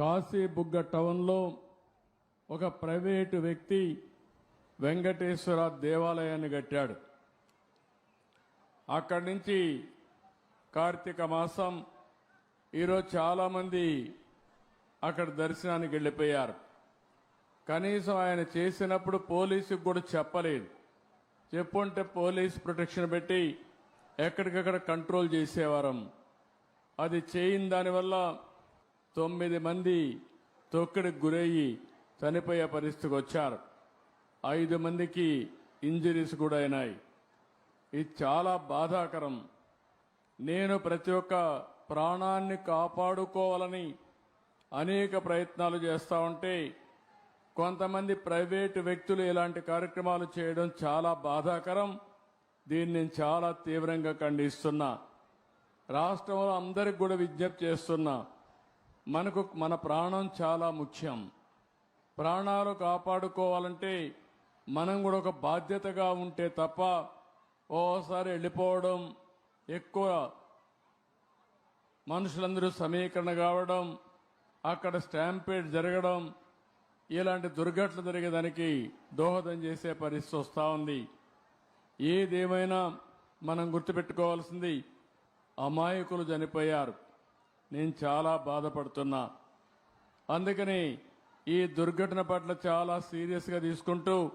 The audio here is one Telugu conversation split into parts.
కాశీబుగ్గ టౌన్లో ఒక ప్రైవేటు వ్యక్తి వెంకటేశ్వర దేవాలయాన్ని కట్టాడు. అక్కడి నుంచి కార్తీక మాసం ఈరోజు చాలామంది అక్కడ దర్శనానికి వెళ్ళిపోయారు. కనీసం ఆయన చేసినప్పుడు పోలీసుకు కూడా చెప్పలేదు. చెప్పుంటే పోలీస్ ప్రొటెక్షన్ పెట్టి ఎక్కడికక్కడ కంట్రోల్ చేసేవారం. అది చేయని దానివల్ల తొమ్మిది మంది తొక్కడికి గురయ్యి చనిపోయే పరిస్థితికి వచ్చారు. ఐదు మందికి ఇంజరీస్ కూడా అయినాయి. ఇది చాలా బాధాకరం. నేను ప్రతి ఒక్క ప్రాణాన్ని కాపాడుకోవాలని అనేక ప్రయత్నాలు చేస్తూ ఉంటే కొంతమంది ప్రైవేటు వ్యక్తులు ఇలాంటి కార్యక్రమాలు చేయడం చాలా బాధాకరం. దీన్ని నేను చాలా తీవ్రంగా ఖండిస్తున్నా. రాష్ట్రంలో అందరికి కూడా విజ్ఞప్తి చేస్తున్నా. మనకు మన ప్రాణం చాలా ముఖ్యం. ప్రాణాలు కాపాడుకోవాలంటే మనం కూడా ఒక బాధ్యతగా ఉంటే తప్ప ఓసారి వెళ్ళిపోవడం ఎక్కువ మనుషులందరూ సమీకరణ కావడం అక్కడ స్టాంపేడ్ జరగడం ఇలాంటి దుర్ఘటనలు జరిగేదానికి దోహదం చేసే పరిస్థితి వస్తూ ఉంది. ఏదేమైనా మనం గుర్తుపెట్టుకోవాల్సింది అమాయకులు చనిపోయారు. నేను చాలా బాధపడుతున్నా. అందుకని ఈ దుర్ఘటన పట్ల చాలా సీరియస్గా తీసుకుంటూ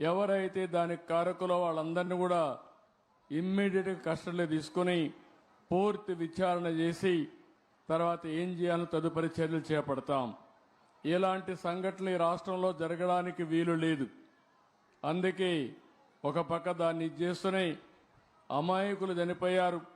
ఎవరైతే దానికి కారకులో వాళ్ళందరినీ కూడా ఇమ్మీడియట్గా కస్టడీలో తీసుకుని పూర్తి విచారణ చేసి తర్వాత ఏం చేయాలో తదుపరి చర్యలు చేపడతాం. ఇలాంటి సంఘటనలు ఈ రాష్ట్రంలో జరగడానికి వీలు లేదు. అందుకే ఒక పక్క దాన్ని ఇది చేస్తూనే అమాయకులు చనిపోయారు.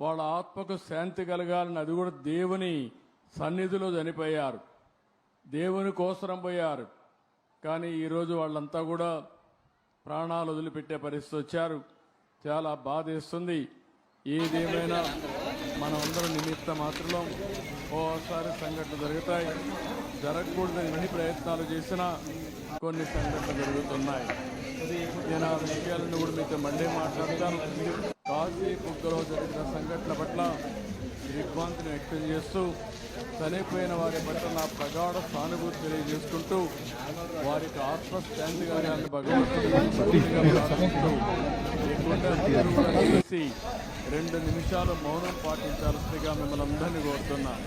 వాళ్ళ ఆత్మకు శాంతి కలగాలని అది కూడా దేవుని సన్నిధిలో చనిపోయారు. దేవుని కోసరం పోయారు. కానీ ఈరోజు వాళ్ళంతా కూడా ప్రాణాలు వదిలిపెట్టే పరిస్థితి వచ్చారు. చాలా బాధేస్తుంది. ఏదేమైనా మనమందరం నిమిత్త మాత్రం ఓసారి సంఘటనలు జరుగుతాయి. జరగకూడదని ఎన్ని ప్రయత్నాలు చేసినా కొన్ని సంఘటనలు జరుగుతున్నాయి. నేను ఆ విషయాలను కూడా మీతో మళ్ళీ మాట్లాడతాను. కాశీ బుగ్గలో జరిగిన సంఘటన పట్ల దిగ్భ్రాంతిని వ్యక్తం చేస్తూ చనిపోయిన వారి పట్ల నా ప్రగాఢ సానుభూతి తెలియజేసుకుంటూ వారికి ఆత్మశాంతి కలగాలని భగవంతుడిని మనస్ఫూర్తిగా కలిసి రెండు నిమిషాలు మౌనం పాటించాల్సిందిగా మిమ్మల్ని అందరినీ కోరుతున్నాను